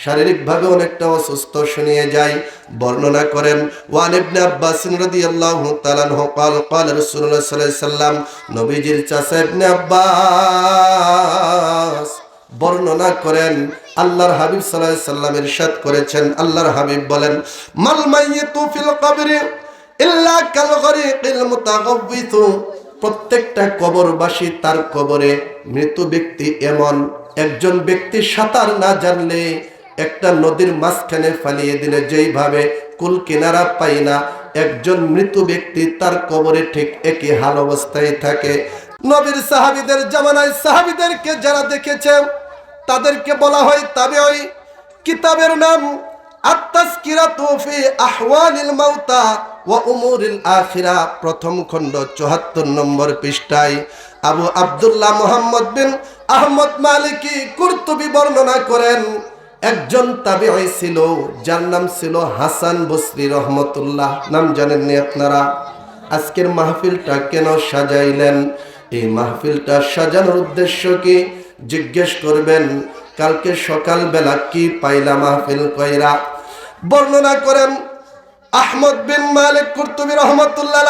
শারীরিকভাবে অনেকটা অসুস্থ শুনিয়ে যায় বর্ণনা করেন ওয়ান ইবনে আব্বাস রাদিয়াল্লাহু তাআলা আনহু قال قال رسول الله صلى الله عليه وسلم নবীজির চাচা ইবনে আব্বাস বর্ণনা করেন আল্লাহর হাবিব সাল্লাল্লাহু আলাইহি সাল্লাম ইরশাদ করেছেন আল্লাহর হাবিব বলেন মাল মাইয়িতু ফিল কবরি ইল্লা কাল গরিকিল মুতাগাব্বিতু প্রত্যেকটা কবরবাসী তার কবরে মৃত ব্যক্তি এমন একজন ব্যক্তি সাঁতার না জানলে একটা নদীর মাঝখানে ফালিয়ে দিলে যেইভাবে কুল কিনারা পাই না, একজন মৃত ব্যক্তি তার কবরে ঠিক একই হাল অবস্থায় থাকে। নবীর সাহাবিদের জামানায় সাহাবিদেরকে যারা দেখেছে, তাদেরকে বলা হয় তবে ওই কিতাবের নাম প্রথম খণ্ড 74 নম্বর পৃষ্ঠায়। আবু আব্দুল্লাহ মোহাম্মদ বিন আহমদ মালিকি কুরতুবি বর্ণনা করেন একজন তাবিঈ ছিল, যার নাম ছিল হাসান বসরি রহমতুল্লাহ। নাম জানেননি আপনারা? আজকের মাহফিলটা কেন সাজাইলেন? এই মাহফিলটা সাজানোর উদ্দেশ্য কি? জিজ্ঞেস করবেন, কালকে সকালবেলা কি পাইলা মাহফিল কইরা? বর্ণনা করেন, আহমদ বিন মালিক কুরতুবি রহমতুল্লাহ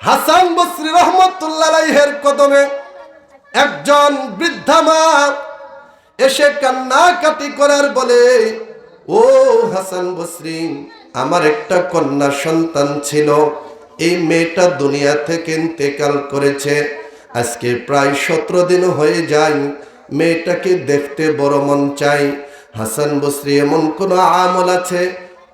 হাসান বসরি রহমতুল্লাহ এর কদমে একজন বৃদ্ধা মা এসে কান্নাকাটি করার বলে, ও হাসান বসরি, আমার একটা কন্যা সন্তান ছিল। এই মেয়েটা দুনিয়া থেকে ইন্তেকাল করেছে। আজকে প্রায় সতেরো দিন হয়ে যায়, মেয়েটাকে দেখতে বড় মন চাই। হাসান বসরি, এমন কোনো আমল আছে?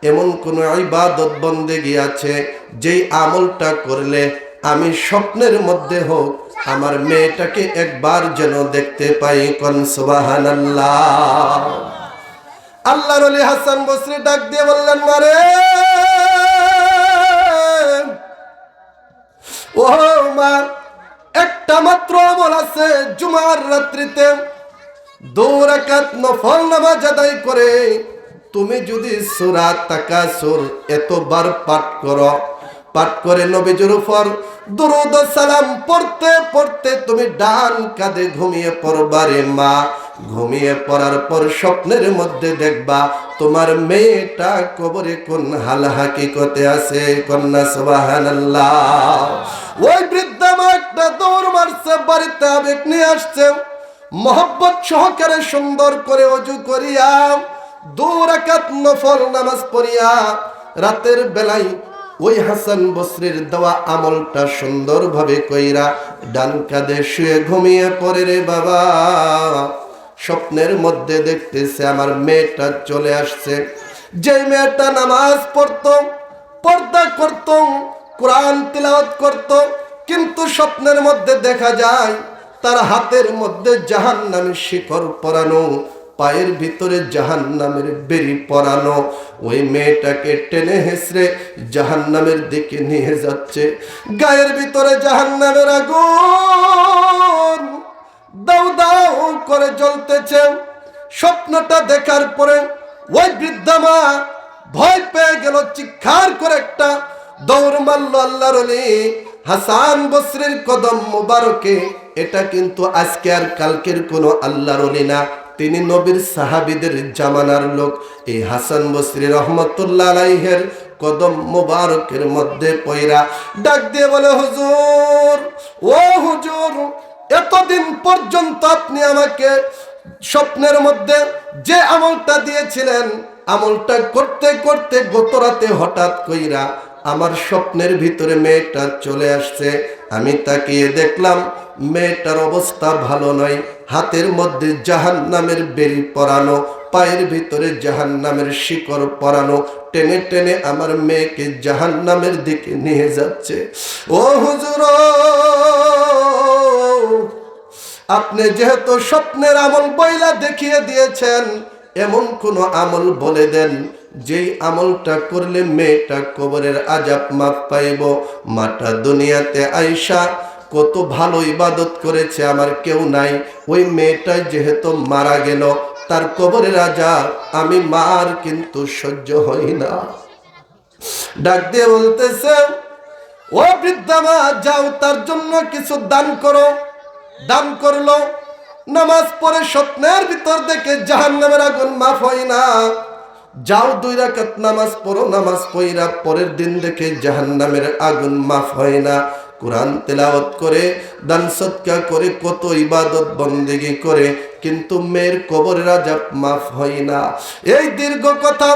এমন কোনো ইবাদত বন্দেগি আছে? যেই আমলটা করলে আমি স্বপ্নের মধ্যে হোক আমার মেয়েটাকে একবার যেন দেখতে পাই, কন সুবহানাল্লাহ। আল্লাহর আলী হাসান বসরি ডাক দিয়ে বললেন, মারে! ও মা, একটা মাত্র আমল আছে, জুমার রাত্রিতে দৌরাকাত নফল নামাজ আদায় করে। তুমি যদি সুরা তাকাসুর এতবার পাঠ করো পাঠ করে নবীজুর উপর দুরুদ সালাম পড়তে পড়তে তুমি ডান কাঁধে ঘুমিয়ে পড়বারে মা। ঘুমিয়ে পড়ার পর স্বপ্নের মধ্যে দেখবা তোমার মেয়েটা কবরে কোন হাল হাকিকতে আছে, কন্যা সুবহানাল্লাহ। ওই বৃদ্ধা মা একটা দৌড় মারছে, বাড়িতে আবেগ নিয়ে আসছে। মোহব্বত সহকারে সুন্দর করে অজু করিয়া দুরাকাত নফল নামাজ পড়িয়া রাতের বেলায় ওই হাসান বসরির দেওয়া আমলটা সুন্দরভাবে কইরা ডান কাঁধে শুয়ে ঘুমিয়ে পড়ে রে বাবা। স্বপ্নের মধ্যে দেখতেছে আমার মেয়েটা চলে আসছে। যে মেয়েটা নামাজ পড়তো, পর্দা করত, কোরআন তিলাওয়াত করত, কিন্তু স্বপ্নের মধ্যে দেখা যায় তার হাতের মধ্যে জাহান নামের শিকড় পরানো পায়ের ভিতরে জাহান নামের বেরি পরানো। ওই মেয়েটাকে টেনে হেসড়ে জাহান নামের দিকে নিয়ে যাচ্ছে। গায়ের ভিতরে জাহান নামের আগুন। দাউ দাউ করে জ্বলতেছে। স্বপ্নটা দেখার পরে ওই বৃদ্ধা মা ভয় পেয়ে গেল, চিৎকার করে একটা দৌড় মারল আল্লাহর হাসান বসরির কদম মুবারকে, এটা কিন্তু আজকে আর কালকের কোনো আল্লাহর না। তিনি নবীর সাহাবিদের জামানার লোক। এই হাসান বসরি রহমতুল্লাহ আলাইহের কদম মুবারকের মধ্যে পয়রা ডাক দিয়ে বলে, হুজুর, ও হুজুর, এতদিন পর্যন্ত আপনি আমাকে স্বপ্নের মধ্যে যে আমলটা দিয়েছিলেন, আমলটা করতে করতে গত রাতে হঠাৎ কইরা আমার স্বপ্নের ভিতরে মেয়েটা চলে আসছে। আমি তাকিয়ে দেখলাম, মেয়েটার অবস্থা ভালো নয়। হাতের মধ্যে জাহান নামের বেরি পরানো, পায়ের ভিতরে জাহান নামের শিকড় পরানো, টেনে টেনে আমার মেয়েকে জাহান নামের দিকে নিয়ে যাচ্ছে। ও হুজুর! আপনি যেহেতু স্বপ্নের আমল বইলা দেখিয়ে দিয়েছেন এমন কোন আমল বলে দেন, যেই আমলটা করলে মেয়েটা কবরের আজাব মাপ পাইব। মাটা দুনিয়াতে আইসা কত ভালো ইবাদত করেছে, আমার কেউ নাই। ওই মেয়েটা যেহেতু মারা গেল, তার কবরের আজাব আমি মার কিন্তু সহ্য হই না। ডাক দিয়ে বলতেছে, ও বৃদ্ধা মা, যাও, তার জন্য কিছু দান করো। দান করল। নামাজ পড়ে স্বপ্নের ভিতর দেখে জাহান নামের আগুন মাফ হয় না। যাও দুই রাকাত নামাজ পড়ো, নামাজ পড়া পরের দিন দেখে জাহান নামের আগুন মাফ হয় না। কোরআন তেলাওয়াত করে, দান সৎকা করে, কত ইবাদত, বন্দেগি করে, কিন্তু মেয়ের কবরের আজাব মাফ হয় না। এই দীর্ঘ কথা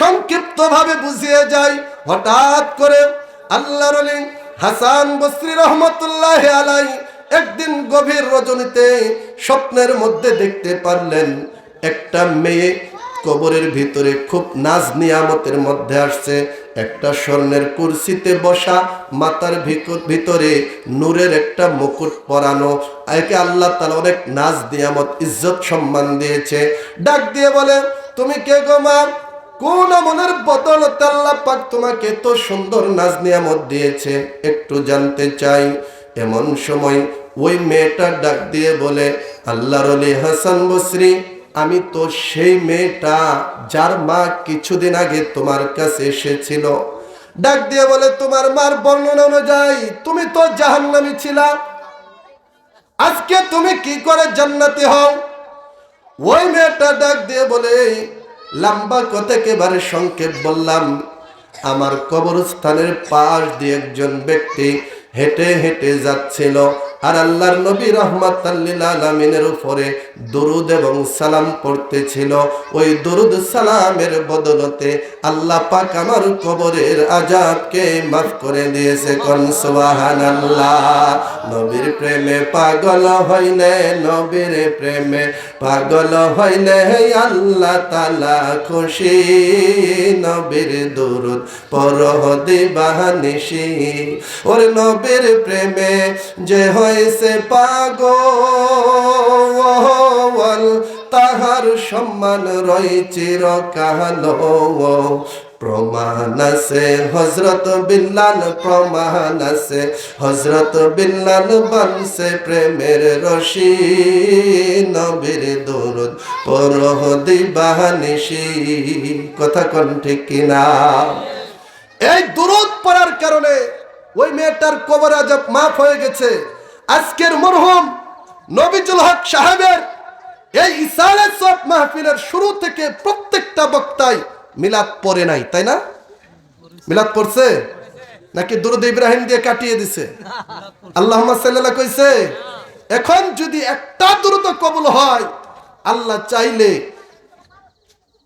সংক্ষিপ্ত ভাবে বুঝিয়ে যায় হঠাৎ করে আল্লাহর আলী হাসান বসরি রহমতুল্লাহ আলাই একদিন গভীর রজনীতে স্বপ্নের মধ্যে দেখতে পারলেন, একটা মেয়ে কবরের ভিতরে খুব নাজ নিয়ামতের মধ্যে আসছে। একটা স্বর্ণের কুরসিতে বসা মাতার ভিতরে নূরের একটা মুকুট পরানো। একে আল্লাহ তালা অনেক নাজ নিয়ামত, ইজ্জত সম্মান দিয়েছে। ডাক দিয়ে বলে, তুমি কে গো মা? কোন মনের বদলতে আল্লাহ পাক তোমাকে এত সুন্দর নাজ নিয়ামত দিয়েছে? একটু জানতে চাই, এমন সময় ওই মেয়েটা ডাক দিয়ে বলে, আল্লাহর আলী হাসান বসরি, আমি তো সেই মেয়েটা যার মা কিছুদিন আগে তোমার কাছে এসেছিল। ডাক দিয়ে বলে, তোমার মার বর্ণনা অনুযায়ী তুমি তো জাহান্নামী ছিলা। আজকে তুমি কি করে জান্নাতি হও? ওই মেয়েটা ডাক দিয়ে বলে লম্বা কথা একেবারে সংক্ষেপ বললাম। আমার কবরস্থানের পাশ দিয়ে একজন ব্যক্তি হেঁটে হেঁটে যাচ্ছিল। আর আল্লাহর নবী রহমত আলমিনের উপরে দরুদ এবং সালাম পড়তেছিল। ওই দরুদ সালামের বদলতে আল্লাহ পাক আমার কবরের আজাবকে মাফ করে দিয়েছে। কোন সুবাহান আল্লাহ নবীর প্রেমে পাগল হইলে নবীর প্রেমে পাগল হইলে আল্লাহ তালা খুশি। নবীর দরুদ পরহ দিবানিসি ওরে নবীর প্রেমে যে হয়েছে পাগল, তাহার সম্মান রয়েছে রকাল প্রমাণ আছে হজরত বিল্লাল প্রমাণ আছে। হজরত বিল্লাল বানছে প্রেমের রশি, নবীর দরুদ পরহ দিবানিসি কথা কোন ঠিক কিনা? এই দুরুদ পড়ার কারণে ওই মেয়েটার কবর আজব মাফ হয়ে গেছে। আজকের মরহুম নবিজুল হক সাহেবের এই ইসারে সব মাহফিলের শুরু থেকে প্রত্যেকটা বক্তায় মিলাদ পড়ে নাই, তাই না? মিলাদ পড়ছে? নাকি দুরুদ ইব্রাহিম দিয়ে কাটিয়ে দিছে? আল্লাহ সাল্লাল্লাহ কইছে, এখন যদি একটা দ্রুত কবুল হয়, আল্লাহ চাইলে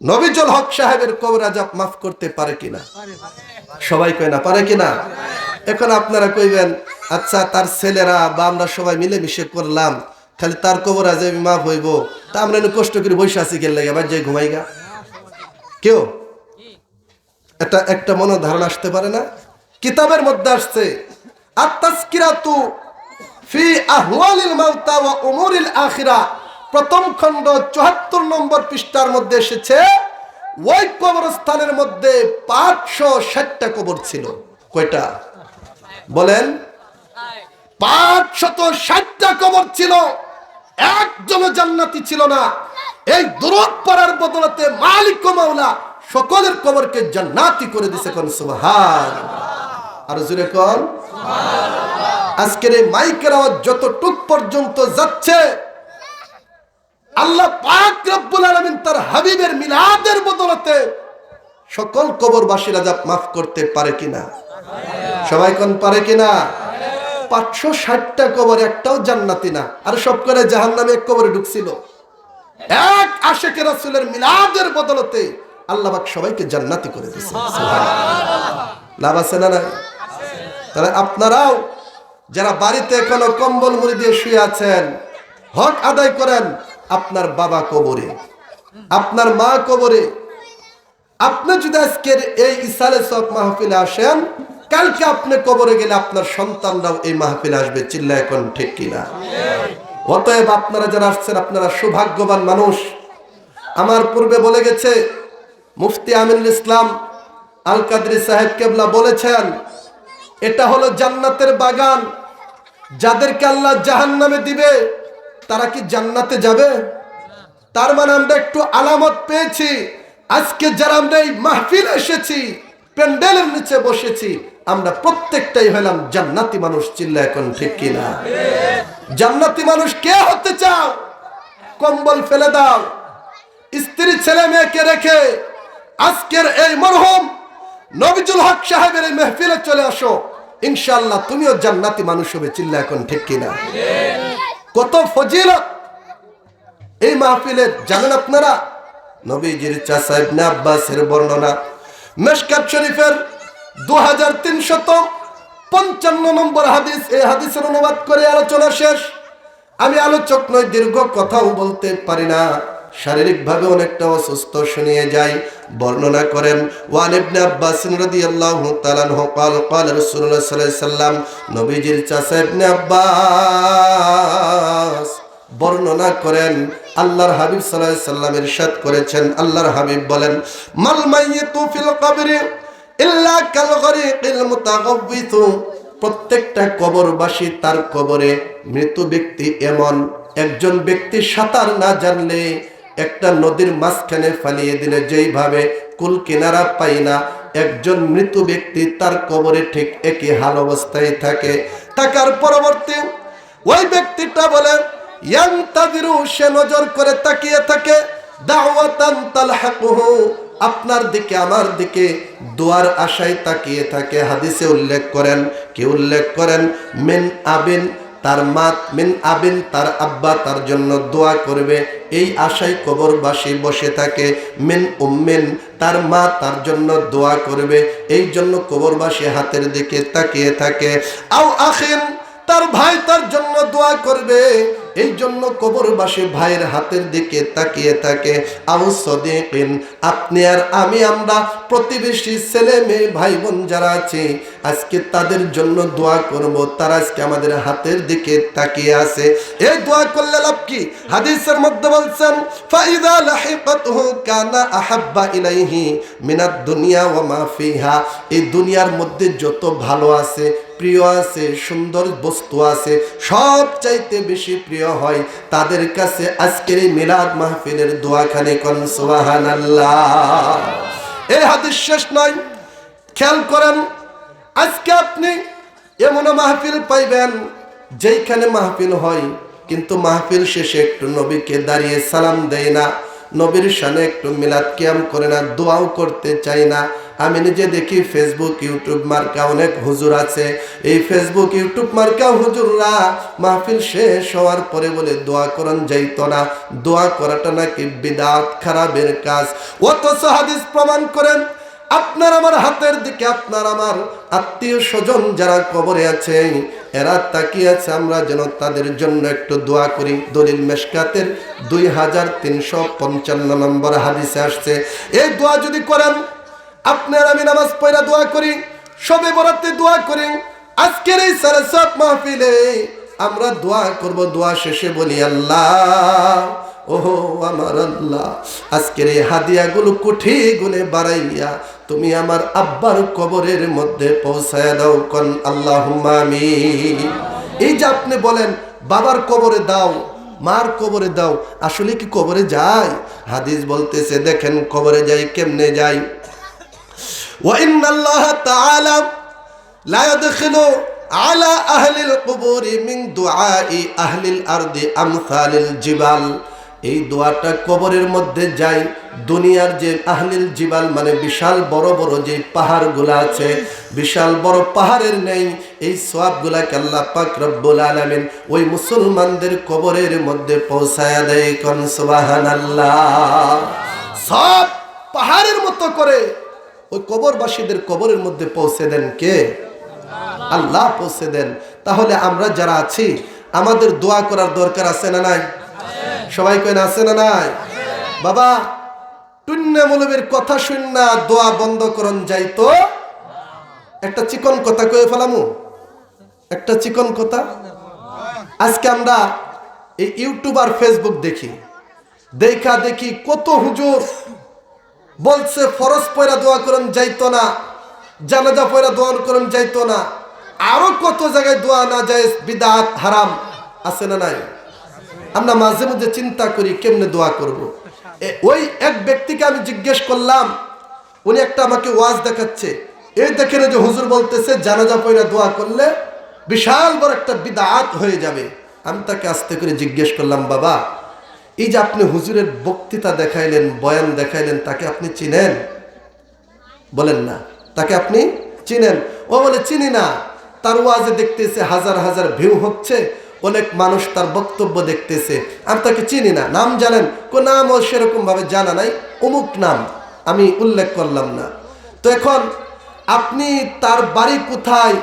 নবিজুল হক সাহেবের কবর আজাব মাফ করতে পারে কিনা? সবাই কয় না, পারে কিনা? এখন আপনারা কইবেন আচ্ছা তার ছেলেরা বা আমরা সবাই মিলে মিশে করলাম খালি তার কবর আজাব মাফ হইব। তা আমরা কষ্ট করে বসে আছি গেলে আবার যাই ঘুমাইগা কেউ? এটা একটা মনে ধারণা আসতে পারে না? কিতাবের মধ্যে আসছে আত্মাসকিরাতু ফি আহওয়ালিল মাউতা ওয়া উমুরিল আখিরা। প্রথম খণ্ড 74 নম্বর পৃষ্ঠার মধ্যে এসেছে, ওই কবরস্থানের মধ্যে 560টা কবর ছিল। কয়টা? বলেন 560টা কবর ছিল একজনও জান্নাতি ছিল না। এই দূরত পাড়ার বদলতে মালিক মাওলা সকলের কবরকে জান্নাতি করে দিছে কোন সুবহান আর জুড়ে কোন? আজকের এই মাইকের আওয়াজ যতটুক পর্যন্ত যাচ্ছে আল্লাহ পাক রব্বুল আলামিন তার হাবিবের মিলাদের বদলতে সকল কবরবাসীরা যা মাফ করতে পারে কিনা? সবাই কোন পারে কিনা? পাঁচশো ষাটটা কবর, একটাও জান্নাতি না। আর সব করে জাহান নামে এক কবরে ঢুকছিল। এক আশেকে রাসুলের মিলাদের বদলতে আল্লাহবাক সবাইকে জান্নাতি করে দিয়েছে। লাভ আছে না নাই? তাহলে আপনারাও যারা বাড়িতে এখনও কম্বল মুড়ি দিয়ে শুয়ে আছেন, হক আদায় করেন আপনার বাবা কবরে, আপনার মা কবরে। আপনি যদি আজকের এই ইসালে সব মাহফিলে আসেন কালকে আপনি কবরে গেলে আপনার সন্তানরাও এই মাহফিল আসবে চিল্লা এখন ঠিক কিনা? অতএব আপনারা যারা আসছেন, আপনারা সৌভাগ্যবান মানুষ। আমার পূর্বে বলে গেছে, মুফতি আমিনুল ইসলাম আল কাদরি সাহেব কেবলা বলেছেন, এটা হলো জান্নাতের বাগান। যাদেরকে আল্লাহ জাহান নামে দিবে, তারা কি জান্নাতে যাবে? তার মানে আমরা একটু আলামত পেয়েছি। আজকে যারা আমরা এই মাহফিল এসেছি, প্যান্ডেলের নিচে বসেছি আমরা প্রত্যেকটাই হলাম জান্নাতি মানুষ, চিল্লা এখন ঠিক কিনা? জান্নাতি মানুষ কে হতে চাও? কম্বল ফেলে দাও। স্ত্রী ছেলে মেয়েকে রেখে আজকের এই মরহুম নবিজুল হক সাহেবের এই মেহফিলে চলে আসো। ইনশাআল্লাহ তুমিও জান্নাতি মানুষ হবে, চিল্লা এখন ঠিক কিনা? কত ফজিলত! এই মাহফিলের জানেন আপনারা? নবীজির চাচা ইবনে আব্বাসের বর্ণনা। মেশকাত শরীফের দু হাজার তিনশত পঞ্চান্ন নম্বর হাদিস এই হাদিসের অনুবাদ করে আলোচনা শেষ আমি আলোচক নয় দীর্ঘ কথাও বলতে পারি না শারীরিকভাবে অনেকটা অসুস্থ শুনিয়ে যাই বর্ণনা করেন ওয়ান ইবনে আব্বাস রাদিয়াল্লাহু তাআলা আনহু قال قال رسول الله صلى الله عليه وسلم নবীজির চাচা ইবনে আব্বাস বর্ণনা করেন আল্লাহর হাবিব সাল্লাল্লাহু আলাইহি সাল্লাম ইরশাদ করেছেন আল্লাহর হাবিব বলেন মাল মাইয়িতু ফিল কবরি ইল্লা কাল গরিকিল মুতাগাব্বিতু প্রত্যেকটা কবরবাসী তার কবরে মৃত ব্যক্তি এমন একজন ব্যক্তি সাঁতার না জানলে একটা নদীর মাঝখানে ফালিয়ে দিলে যেইভাবে কুল কিনারা পাই না, একজন মৃত ব্যক্তি তার কবরে ঠিক একই হাল অবস্থায় থাকে। থাকার পরবর্তী ওই ব্যক্তিটা বলে ইয়াং তাদিরু সে নজর করে তাকিয়ে থাকে, দাওয়াতান তালহাকুহু আপনার দিকে, আমার দিকে দোয়ার আশায় তাকিয়ে থাকে। হাদিসে উল্লেখ করেন, কি উল্লেখ করেন? মিন আবিন, তার মা, মিন আবিন, তার আব্বা তার জন্য দোয়া করবে। এই আশায় কবরবাসী বসে থাকে। মিন উম্মিন, তার মা তার জন্য দোয়া করবে। এই জন্য কবরবাসী হাতের দিকে তাকিয়ে থাকে। আও আখিন তার ভাই তার জন্য দোয়া করবে। এই জন্য কবরবাসী ভাইয়ের হাতের দিকে তাকিয়ে থাকে। আপনি আর আমি আমরা প্রতিবেশী ছেলে মেয়ে ভাই বোন যারা আছে, আজকে তাদের জন্য দোয়া করব। তারা আজকে আমাদের হাতের দিকে তাকিয়ে আছে। এই দোয়া করলে লাভ কি? হাদিসের মধ্যে বলছেন, ফাইদা কানা আহাব্বা দুনিয়া ওয়া মা এই দুনিয়ার মধ্যে যত ভালো আছে প্রিয় আছে, সুন্দর বস্তু আছে, সব চাইতে বেশি প্রিয় হয় তাদের কাছে আজকের এই মিলাদ মাহফিলের দোয়াখানে কন, সুবহানাল্লাহ। এই হাদিস শেষ নয় খেয়াল করেন, আজকে আপনি এমন মাহফিল পাইবেন যেইখানে মাহফিল হয়, কিন্তু মাহফিল শেষে একটু নবীকে দাঁড়িয়ে সালাম দেয় না, নবীর সামনে একটু মিলাদ কিয়াম করে না, দোয়াও করতে চাই না আমি নিজে দেখি ফেসবুক ইউটিউব মার্কা অনেক হুজুর আছে। এই ফেসবুক ইউটিউব মার্কা হুজুররা মাহফিল শেষ হওয়ার পরে বলে, দোয়া করন, যাইতো না। দোয়া করাটা নাকি বিদাত, খারাপের কাজ। অথচ হাদিস প্রমাণ করেন, আপনার আমার হাতের দিকে, আপনার আমার আত্মীয় স্বজন যারা কবরে আছে, এরা তাকিয়ে আছে, আমরা যেন তাদের জন্য একটু দোয়া করি। দলিল মেশকাতের দুই হাজার তিনশো পঞ্চান্ন নম্বর হাদিসে আসছে। এই দোয়া যদি করেন আপনার আমি নামাজ পড়া দোয়া করি, সবে বরাতে দোয়া করি। আজকের এই সারাসাত মাহফিলে আমরা দোয়া করব, দোয়া শেষে বলি, আল্লাহ, ওহো, আমার আল্লাহ, আজকের এই হাদিয়াগুলো কুঠি গুনে বাড়াইয়া তুমি আমার আব্বার কবরের মধ্যে পৌঁছায় দাও, কন আল্লাহ এই যে আপনি বলেন, বাবার কবরে দাও, মার কবরে দাও, আসলে কি কবরে যায়? হাদিস বলতেছে, দেখেন কবরে যাই, কেমনে যাই? وإن الله تعالى لا يدخل على أهل القبور من دعاء أهل الأرض أمثال الجبال এই দোয়াটা কবরের মধ্যে যায় দুনিয়ার যে আহলিল জিবাল মানে বিশাল বড় বড় যে পাহাড়গুলো আছে বিশাল বড় পাহাড়ের নেই এই সোয়াবগুলাকে আল্লাহ পাক রব্বুল আলামিন ওই মুসলমানদের কবরের মধ্যে পৌঁছায়া দেয় কোন সুবহানাল্লাহ সব পাহাড়ের মতো করে ওই কবরবাসীদের কবরের মধ্যে পৌঁছে দেন কে? আল্লাহ পৌঁছে দেন। তাহলে আমরা যারা আছি, আমাদের দোয়া করার দরকার আছে না নাই? সবাই কেন আছে না নাই? বাবা টুন্না কথা শুননা দোয়া বন্ধ করন যাইতো। একটা চিকন কথা কয়ে ফেলামু? একটা চিকন কথা? আজকে আমরা এই ইউটিউব আর ফেসবুক দেখি। দেখা দেখি কত হুজুর বলছে, ফরজ পয়রা দোয়া করেন, যাইতো না। জানাজা পয়রা দোয়া করেন, যাইতো না। আরও কত জায়গায় দোয়া না যায়, বিদাত, হারাম, আছে না নাই? আমরা মাঝে মধ্যে চিন্তা করি, কেমনে দোয়া করব। ওই এক ব্যক্তিকে আমি জিজ্ঞেস করলাম, উনি একটা আমাকে ওয়াজ দেখাচ্ছে। এই দেখেন যে হুজুর বলতেছে, জানাজা পয়রা দোয়া করলে বিশাল বড় একটা বিদাত হয়ে যাবে। আমি তাকে আস্তে করে জিজ্ঞেস করলাম, বাবা এই যে আপনি হুজুরের বক্তৃতা দেখাইলেন, বয়ান দেখাইলেন, তাকে আপনি চিনেন? বলেন না। তাকে আপনি চিনেন? ও বলে, চিনি না। তার ওয়াজে দেখতেছে হাজার হাজার ভিউ হচ্ছে, অনেক মানুষ তার বক্তব্য দেখতেছে। আমি তাকে চিনি না। নাম জানেন? কো নামও সেরকম ভাবে জানা নাই। অমুক নাম। আমি উল্লেখ করলাম না। তো এখন আপনি তার বাড়ি কোথায়?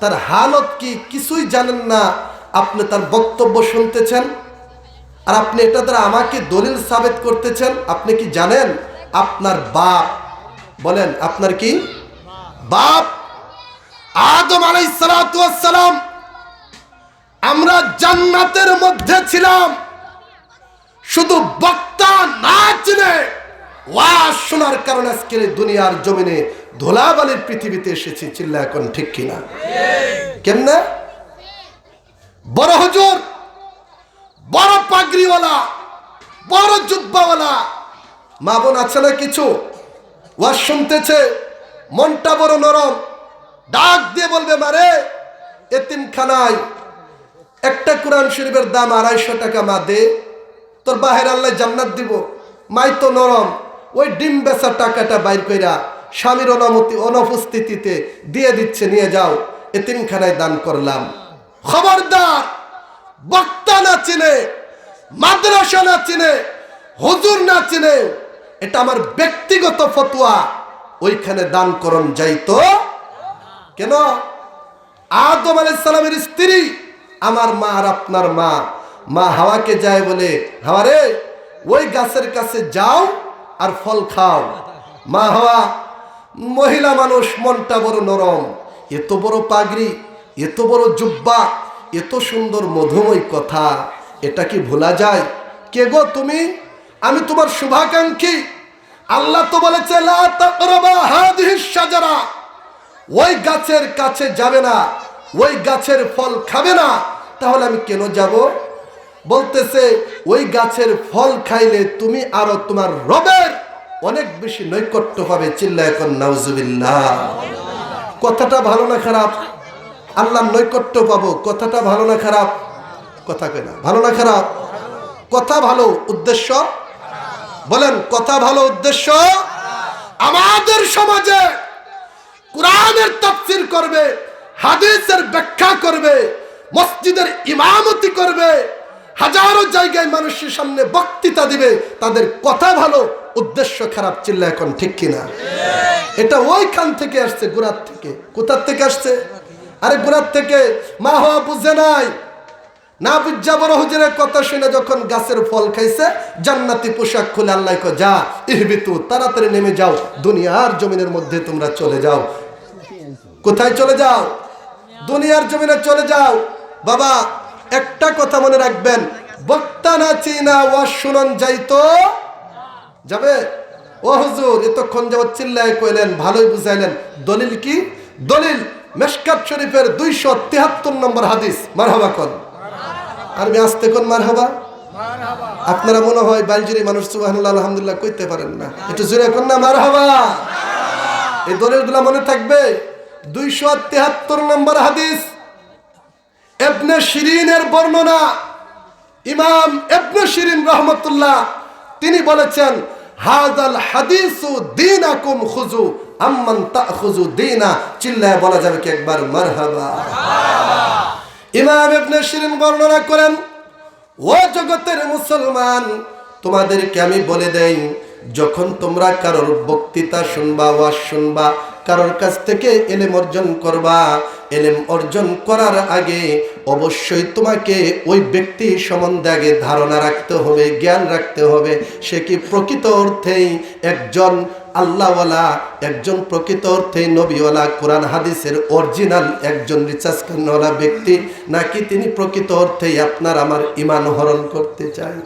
তার হালত কি? কিছুই জানেন না। আপনি তার বক্তব্য শুনতেছেন? আর আপনি এটা দ্বারা আমাকে দলিল সাবেত করতেছেন আপনি কি জানেন? আপনার বাপ বলেন আপনার কি? বাপ আদম আলাইসালাম আমরা জান্নাতের মধ্যে ছিলাম। শুধু বক্তা না চিনে ওয়াজ শোনার কারণে আজকের এই দুনিয়ার জমিনে ধোলাবালির পৃথিবীতে এসেছি চিল্লা এখন ঠিক কিনা? কেমনে? বড় হুজুর বড় পাগড়িওয়ালা, বড় জুব্বাওয়ালা। মা বোন আছে না কিছু? ওয়াজ শুনতেছে, মনটা বড় নরম। ডাক দিয়ে বলবে মারে এতিমখানায় একটা কোরআন শরীফের দাম আড়াইশো টাকা, মা দে। তোর বাহের আল্লাহ জান্নাত দিব। মাই তো নরম। ওই ডিম বেচা টাকাটা বাইর কইরা স্বামীর অনুমতি, অনুপস্থিতিতে দিয়ে দিচ্ছে, নিয়ে যাও। এতিমখানায় দান করলাম। খবরদার বক্তা না চিনে, মাদ্রাসা না চিনে, হুজুর না চিনে, এটা আমার ব্যক্তিগত ফতোয়া। ওইখানে দান করণ যাইতো। কেন? আদম আলাইসালামের স্ত্রী, আমার মা আর আপনার মা। মা হাওয়াকে যায় বলে, হাওয়া রে, ওই গাছের কাছে যাও আর ফল খাও। মা হাওয়া, মহিলা মানুষ মনটা বড় নরম, এত বড় পাগড়ি, এত বড় জুব্বা এত সুন্দর মধুময় কথা, এটা কি ভোলা যায়? কে গো তুমি? আমি তোমার শুভাকাঙ্ক্ষী। আল্লাহ তো বলেছে ওই গাছের কাছে যাবে না, ওই গাছের ফল খাবে না। তাহলে আমি কেন যাব? বলতেছে, ওই গাছের ফল খাইলে তুমি আরও তোমার রবের অনেক বেশি নৈকট্য পাবে। চিল্লা এখন নাউজুবিল্লাহ। কথাটা ভালো না খারাপ? আল্লাহ নৈকট্য পাবো। কথাটা ভালো না খারাপ? কথা কয় না। ভালো না খারাপ? কথা ভালো উদ্দেশ্য? বলেন, কথা ভালো উদ্দেশ্য? আমাদের সমাজে কোরআনের তাফসির করবে, হাদিসের ব্যাখ্যা করবে, মসজিদের ইমামতি করবে, হাজারো জায়গায় মানুষের সামনে বক্তৃতা দিবে, তাদের কথা ভালো উদ্দেশ্য খারাপ চিল্লা এখন ঠিক কিনা? এটা ওইখান থেকে আসছে গোড়ার থেকে। কোথার থেকে আসছে? আরে গোড়ার থেকে মা হওয়া বুঝে নাই। না বুঝা বড় হুজুরের কথা শুনে যখন গাছের ফল খাইছে, জান্নাতি পোশাক খুলে আল্লাহ যা, ইহবিতু, তাড়াতাড়ি নেমে যাও, দুনিয়ার জমিনের মধ্যে তোমরা চলে যাও। কোথায় চলে যাও? দুনিয়ার জমিনে চলে যাও। বাবা, একটা কথা মনে রাখবেন, বক্তা না চিনা ওয়া শুনন যাইতো যাবে? ও হুজুর, এতক্ষণ যাবৎ চিল্লায় কইলেন, ভালোই বুঝাইলেন। দলিল কি? দলিল মেশকাত শরীফের দুইশো তিহাত্তর নম্বর হাদিস, মারহাবা কন? আরবি আসতে কোন মারহাবা? আপনারা মনে হয় বালজিরি মানুষ, সুবহানাল্লাহ, আলহামদুলিল্লাহ কইতে পারেন না। একটু কোন না, মারহাবা? এই দলিলগুলো মনে থাকবে? দুইশো তেহাত্তর নম্বর হাদিস এবনে শিরিনের বর্ণনা। ইমাম এবনে শিরিন রহমতুল্লাহ, তিনি বলেছেন হাজাল হাদিসু দিনাকুম খুজু আম্মান তাখুজু দিনা, চিল্লায় বলা যাবে কি একবার মারহাবা। ইমাম ইবনে শিরিন বর্ণনা করেন, ও জগতের মুসলমান, তোমাদেরকে আমি বলে দেই যখন তোমরা কারোর বক্তৃতা শুনবা, ওয়াজ শুনবা, কারোর কাছ থেকে এলেম অর্জন করবা, এলেম অর্জন করার আগে অবশ্যই তোমাকে ওই ব্যক্তি সম্বন্ধে আগে ধারণা রাখতে হবে, জ্ঞান রাখতে হবে। সে কি প্রকৃত অর্থেই একজন আল্লাহওয়ালা, একজন প্রকৃত অর্থে নবীওয়ালা, কোরআন, হাদিসের অরিজিনাল একজন রিচার্জ করানোয়ালা ব্যক্তি, নাকি তিনি প্রকৃত অর্থেই আপনার আমার ইমান হরণ করতে চায়?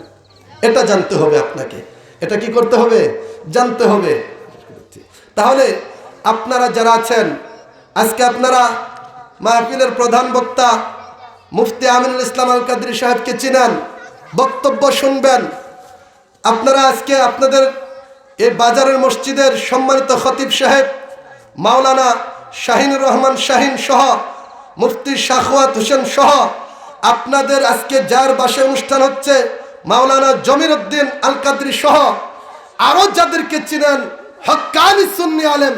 এটা জানতে হবে আপনাকে। এটা কি করতে হবে? জানতে হবে। তাহলে আপনারা যারা আছেন, আজকে আপনারা মাহফিলের প্রধান বক্তা মুফতি আমিনুল ইসলাম আল কাদরি সাহেবকে চিনেন, বক্তব্য শুনবেন। আপনারা আজকে আপনাদের এই বাজারের মসজিদের সম্মানিত খতিব সাহেব, মাওলানা শাহিনুর রহমান শাহিন সহ, মুফতি শাহওয়াত হোসেন সহ, আপনাদের আজকে যার বাসে অনুষ্ঠান হচ্ছে মাওলানা জমির উদ্দিন আল কাদরি সহ আরও যাদেরকে চিনেন, হকানি সুন্নি আলেম,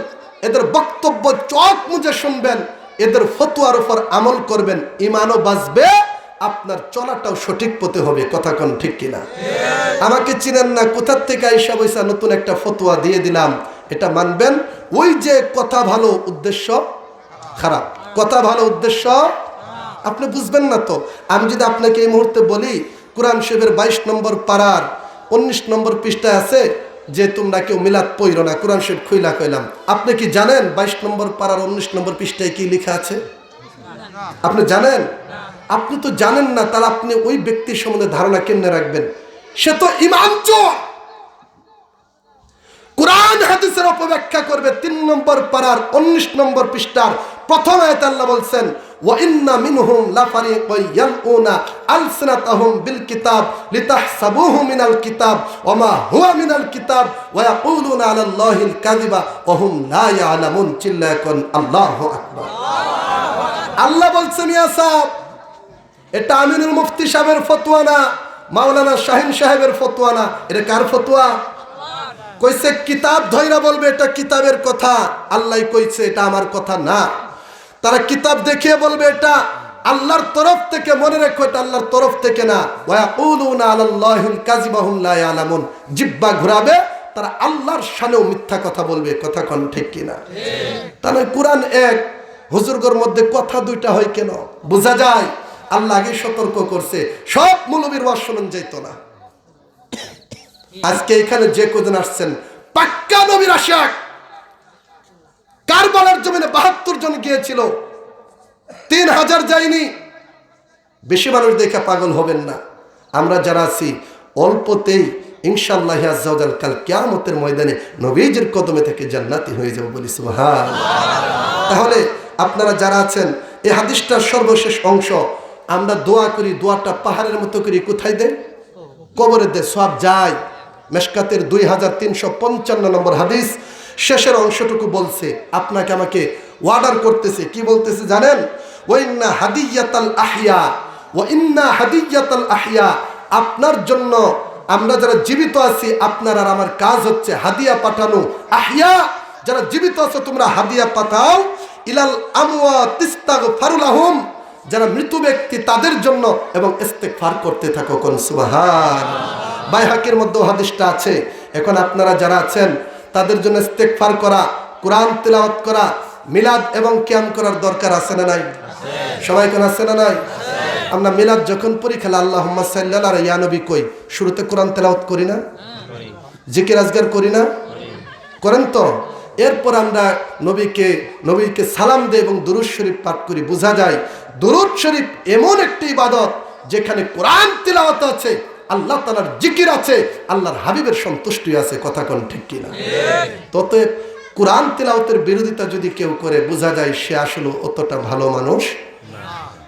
এদের বক্তব্য চোখ মুজে শুনবেন, এদের ফতুয়ার উপর আমল করবেন ইমানও বাঁচবে, আপনার চলাটাও সঠিক পথে হবে, কথা কোন ঠিক কিনা? আমাকে চিনেন না, কোথার থেকে আইসা বৈসা নতুন একটা ফতুয়া দিয়ে দিলাম, এটা মানবেন, ওই যে কথা ভালো উদ্দেশ্য, খারাপ। কথা ভালো উদ্দেশ্য, আপনি বুঝবেন না তো। আমি যদি আপনাকে এই মুহূর্তে বলি কোরআন শরীফের বাইশ নম্বর পাড়ার উনিশ নম্বর পৃষ্ঠায় আছে যে তোমরা কেউ মিলাদ পইর না, কোরআন শরীফ খুইলা কইলাম। আপনি কি জানেন বাইশ নম্বর পাড়ার উনিশ নম্বর পৃষ্ঠায় কি লেখা আছে? আপনি জানেন? আপনি তো জানেন না, তাহলে আপনি ওই ব্যক্তির সম্বন্ধে ধারণা কেমনে রাখবেন? সে তো চোর! কোরআন হাদিসের অপব্যাখ্যা করবে তিন নম্বর পাড়ার উনিশ নম্বর পৃষ্ঠার প্রথম আয়াত আল্লাহ বলছেন ওয়াইন্না মিনহুম লাফারিকান ইয়ালউনা আলসিনাতাহুম বিল কিতাব লিতাহসাবুহু মিনাল কিতাব ওমা হুয়া মিনাল কিতাব ওয়া ইয়াকুলুনা আলাল্লাহিল কাযিবা ওয়া হুম লা ইয়ালামুন চিল্লাকুন আল্লাহু আকবার। আল্লাহ বলছেন, ইয়া সাহেব, এটা আমিনুল মুফতি সাহেবের ফতোয়া না, মাওলানা শাহিন সাহেবের ফতোয়া না, এটা কার ফতোয়া? কইছে, কিতাব ধইরা বলবে এটা কিতাবের কথা, আল্লাহ কইছে এটা আমার কথা না। তারা কিতাব দেখিয়ে বলবে এটা আল্লাহর তরফ থেকে, মনে রেখো এটা আল্লাহর তরফ থেকে না। জিব্বা ঘুরাবে, তারা আল্লাহর শানেও মিথ্যা কথা বলবে। কথা কোন ঠিক কিনা? তাহলে কোরআন এক, হুজুরগর মধ্যে কথা দুইটা হয় কেন? বোঝা যায়, আল্লাহ আগে সতর্ক করছে। সব মৌলবীর ওয়াজ যাইত না। আজকে এখানে যে কদিন আসছেন, পাক্কা নবীর আশাক। কারবালার জমিনে বাহাত্তর জন গিয়েছিল। তিন হাজার যায়নি। বেশি মানুষ দেখে পাগল হবেন না। আমরা যারা আছি, অল্পতেই ইনশাল্লাহ আজাল কাল কেয়ামতের ময়দানে নবীজের কদমে থেকে জান্নাতি হয়ে যাব বলি সুবহান। তাহলে আপনারা যারা আছেন, এই হাদিসটার সর্বশেষ অংশ, আমরা দোয়া করি, দোয়াটা পাহাড়ের মতো করি, কোথায় দেয়? কবরে দে সব যায়। মেশকাতের দুই হাজার তিনশো পঞ্চান্ন নম্বর হাদিস, শেষের অংশটুকু বলছে, আপনাকে আমাকে ওয়ার্ডার করতেছে, কি বলতেছে জানেন? ও ইন্না হাদিয়াতাল আহিয়া ও ইন্না হাদিয়াতাল আহিয়া, আপনার জন্য আমরা যারা জীবিত আছি, আপনার আর আমার কাজ হচ্ছে হাদিয়া পাঠানো, আহিয়া, যারা জীবিত আছে, তোমরা হাদিয়া পাঠাও, ইলাল আমওয়া তিস্তাগ ফারুল আহম যারা মৃত ব্যক্তি তাদের জন্য এবং ইস্তেকফার করতে থাকো কোন, সুবাহান। বাইহাকের মধ্যে হাদিসটা আছে। এখন আপনারা যারা আছেন, তাদের জন্য ইস্তেকফার করা, কোরআন তেলাওয়াত করা, মিলাদ এবং ক্যাম করার দরকার আছে না নাই? সবাই কোন আছে না নাই? আমরা মিলাদ যখন পড়ি, খেলা আল্লাহ সাল্লাহ আর ইয়ানবী কই? শুরুতে কোরআন তেলাওয়াত করি না? জিকির, আজগার করি না? করেন তো? এরপর আমরা নবীকে নবীকে সালাম দেই এবং দুরুদ শরীফ পাঠ করি। বোঝা যায়, দুরুদ শরীফ এমন একটি ইবাদত যেখানে কোরআন তিলাওয়াত আছে আল্লাহ তালার জিকির আছে, আল্লাহর হাবিবের সন্তুষ্টি আছে, কথা কোন ঠিক কিনা? ততে কোরআন তিলাওয়াতের বিরোধিতা যদি কেউ করে, বোঝা যায় সে আসলে অতটা ভালো মানুষ।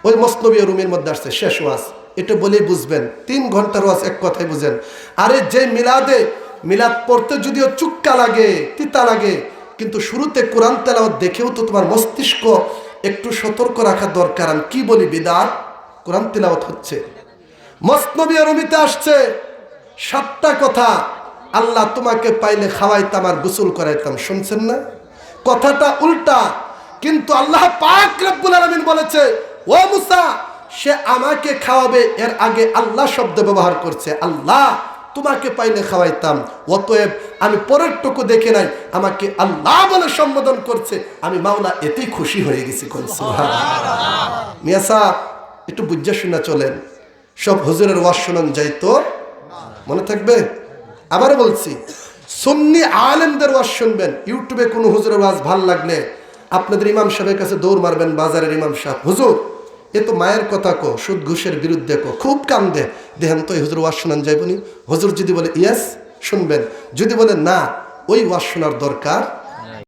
ওই মস্তবীয় রুমের মধ্যে আসছে, শেষ ওয়াজ। এটা বলেই বুঝবেন, তিন ঘণ্টার ওয়াজ এক কথাই বুঝেন। আরে যে মিলাদে, মিলাদ পড়তে যদিও চুক্কা লাগে, তিতা লাগে, কিন্তু শুরুতে কোরআন তেলাওয়াত দেখেও তো তোমার মস্তিষ্ক একটু সতর্ক রাখা দরকার। আমি কি বলি বিদার কোরআন তেলাওয়াত হচ্ছে। মস্তনবী আরবিতে আসছে। সাতটা কথা আল্লাহ তোমাকে পাইলে খাওয়াইতাম আর গোসল করাইতাম, শুনছেন না? কথাটা উল্টা, কিন্তু আল্লাহ পাক রব্বুল আলামিন বলেছে, ও মুসা, সে আমাকে খাওয়াবে, এর আগে আল্লাহ শব্দ ব্যবহার করছে। আল্লাহ তোমাকে পাইলে খাওয়াইতাম, অতএব আমি পরের টুকু দেখে নাই, আমাকে আল্লাহ বলে সম্বোধন করছে। আমি মাওলা এতেই খুশি হয়ে গেছি মিয়া সাহ, একটু বুঝা শোনা চলেন। সব হুজুরের ওয়াজ শোনান যাইতো মনে থাকবে? আবার বলছি, সুন্নি আলেমদের ওয়াজ শুনবেন। ইউটিউবে কোনো হুজুরের ওয়াজ ভালো লাগলে আপনাদের ইমাম সাহেবের কাছে দৌড় মারবেন, বাজারের ইমাম সাহেব। হুজুর, এ তো মায়ের কথা কো, সুদ ঘুষের বিরুদ্ধে কো, খুব কান্দে। দেখেন তো এই হুজুর ওয়াজ শোনান যাইবনি? হুজুর যদি বলে, ইয়েস, শুনবেন। যদি বলে, না, ওই ওয়াজ শোনার দরকার